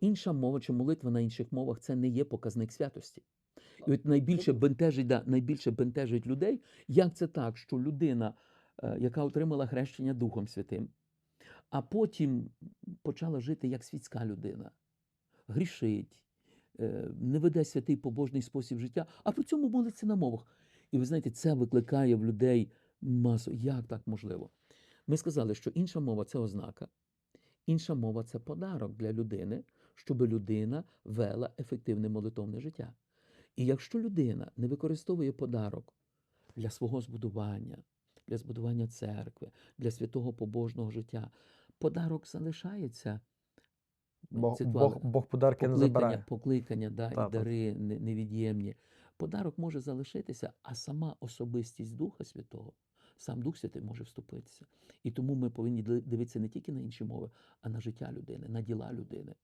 інша мова чи молитва на інших мовах це не є показник святості. І от найбільше бентежить, да, найбільше бентежить людей, як це так, що людина, е, яка отримала хрещення Духом Святим, а потім почала жити як світська людина, грішить, е, не веде святий побожний спосіб життя, а при цьому молиться на мовах. І ви знаєте, це викликає в людей масу. Як так можливо? Ми сказали, що інша мова це ознака, інша мова це подарок для людини, щоб людина вела ефективне молитовне життя. І якщо людина не використовує подарок для свого збудування, для збудування церкви, для святого побожного життя, подарок залишається. Бог, Бог, Бог подарки не забирає. покликання да, Та, і дари невід'ємні. Подарок може залишитися, а сама особистість Духа Святого, сам Дух Святий може вступитися. І тому ми повинні дивитися не тільки на інші мови, а на життя людини, на діла людини.